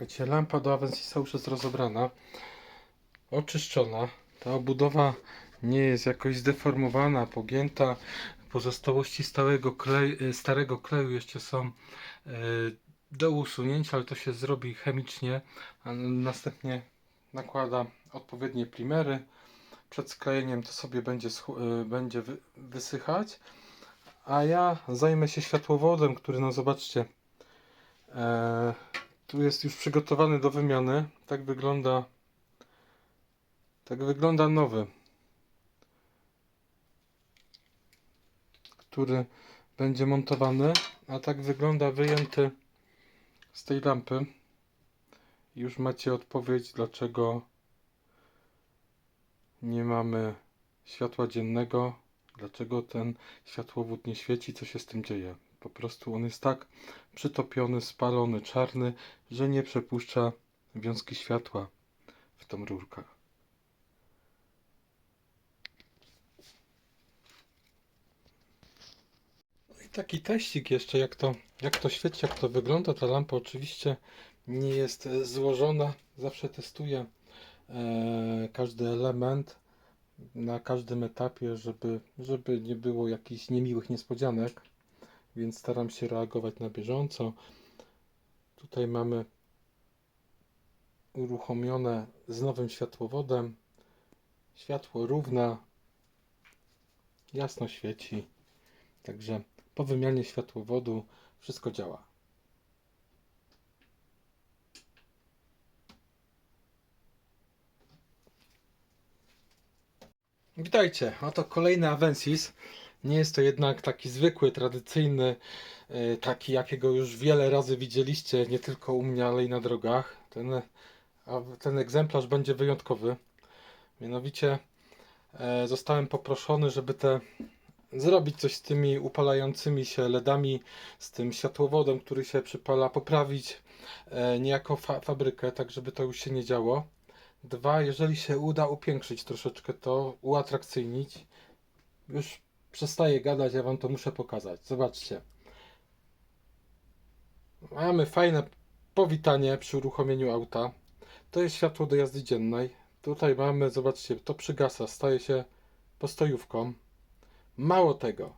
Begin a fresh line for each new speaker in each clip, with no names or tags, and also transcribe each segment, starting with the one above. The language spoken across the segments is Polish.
Słuchajcie, lampa do Avensisa już jest rozebrana, oczyszczona. Ta obudowa nie jest jakoś zdeformowana, pogięta. Pozostałości stałego klej, starego kleju jeszcze są e, do usunięcia, ale to się zrobi chemicznie. Następnie nakłada odpowiednie primery. Przed sklejeniem to sobie będzie, e, będzie wy- wysychać. A ja zajmę się światłowodem, który no zobaczcie. Tu jest już przygotowany do wymiany. Tak wygląda. Tak wygląda nowy. Który będzie montowany. A tak wygląda wyjęty z tej lampy. Już macie odpowiedź, dlaczego nie mamy światła dziennego. Dlaczego ten światłowód nie świeci, co się z tym dzieje. Po prostu on jest tak przytopiony, spalony, czarny, że nie przepuszcza wiązki światła w tą rurkę. No i taki teścik jeszcze, jak to, jak to świeci, jak to wygląda. Ta lampa oczywiście nie jest e, złożona. Zawsze testuję e, każdy element na każdym etapie, żeby, żeby nie było jakichś niemiłych niespodzianek, więc staram się reagować na bieżąco. Tutaj mamy uruchomione z nowym światłowodem. Światło równa, jasno świeci, także po wymianie światłowodu wszystko działa. Witajcie, oto kolejny Avensis. Nie jest to jednak taki zwykły, tradycyjny, e, taki jakiego już wiele razy widzieliście, nie tylko u mnie, ale i na drogach. Ten, ten egzemplarz będzie wyjątkowy. Mianowicie e, zostałem poproszony, żeby te zrobić coś z tymi upalającymi się LEDami, z tym światłowodem, który się przypala, poprawić e, niejako fa fabrykę, tak żeby to już się nie działo. Dwa, jeżeli się uda upiększyć troszeczkę to, uatrakcyjnić, już przestaję gadać, ja wam to muszę pokazać. Zobaczcie. Mamy fajne powitanie przy uruchomieniu auta. To jest światło do jazdy dziennej. Tutaj mamy, zobaczcie, to przygasa, staje się postojówką. Mało tego,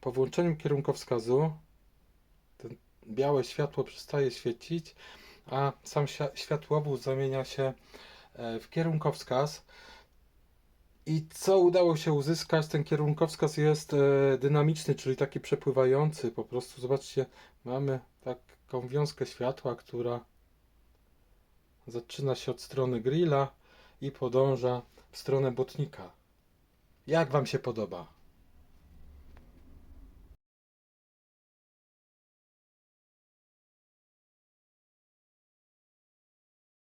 po włączeniu kierunkowskazu ten białe światło przestaje świecić, a sam świ- światłowód zamienia się e, w kierunkowskaz. I co udało się uzyskać? Ten kierunkowskaz jest e, dynamiczny, czyli taki przepływający. Po prostu zobaczcie, mamy taką wiązkę światła, która zaczyna się od strony grilla i podąża w stronę botnika. Jak Wam się podoba?